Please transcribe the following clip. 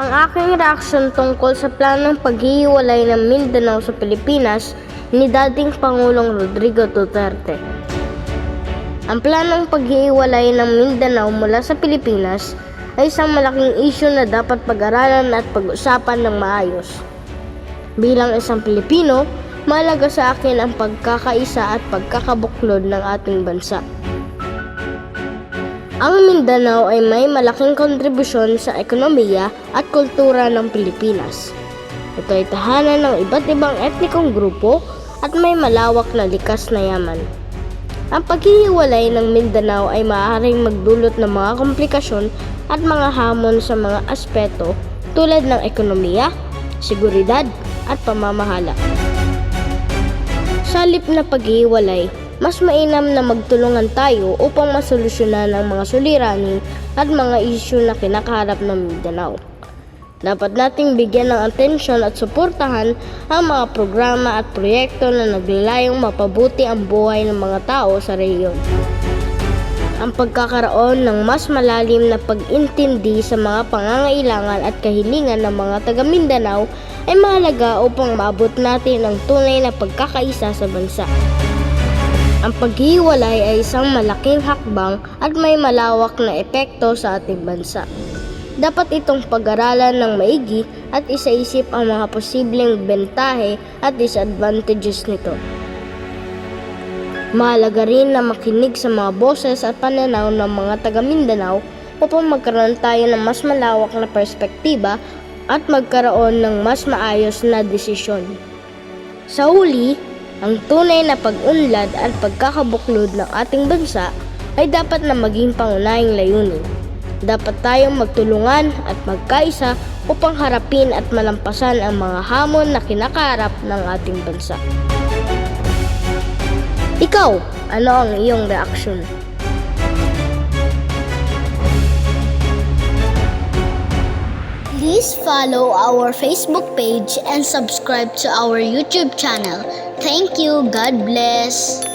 Ang aking reaksyon tungkol sa planong paghihiwalay ng Mindanao sa Pilipinas ni dating Pangulong Rodrigo Duterte. Ang planong paghihiwalay ng Mindanao mula sa Pilipinas ay isang malaking isyu na dapat pag-aralan at pag-usapan ng maayos. Bilang isang Pilipino, mahalaga sa akin ang pagkakaisa at pagkakabuklod ng ating bansa. Ang Mindanao ay may malaking kontribusyon sa ekonomiya at kultura ng Pilipinas. Ito ay tahanan ng iba't ibang etnikong grupo at may malawak na likas na yaman. Ang paghihiwalay ng Mindanao ay maaaring magdulot ng mga komplikasyon at mga hamon sa mga aspeto tulad ng ekonomiya, seguridad at pamamahala. Sa na paghihiwalay, mas mainam na magtulungan tayo upang masolusyonan ang mga suliranin at mga isyu na kinakaharap ng Mindanao. Dapat nating bigyan ng atensyon at suportahan ang mga programa at proyekto na naglalayong mapabuti ang buhay ng mga tao sa rehiyon. Ang pagkakaroon ng mas malalim na pag-intindi sa mga pangangailangan at kahilingan ng mga taga Mindanao ay mahalaga upang maabot natin ang tunay na pagkakaisa sa bansa. Ang paghiwalay ay isang malaking hakbang at may malawak na epekto sa ating bansa. Dapat itong pag-aralan ng maigi at isaisip ang mga posibleng bentahe at disadvantages nito. Mahalaga rin na makinig sa mga boses at pananaw ng mga taga Mindanao upang magkaroon tayo ng mas malawak na perspektiba at magkaroon ng mas maayos na desisyon. Sa huli, ang tunay na pag-unlad at pagkakabuklod ng ating bansa ay dapat na maging pangunahing layunin. Dapat tayong magtulungan at magkaisa upang harapin at malampasan ang mga hamon na kinakaharap ng ating bansa. Ikaw, ano ang iyong reaksyon? Please follow our Facebook page and subscribe to our YouTube channel. Thank you. God bless.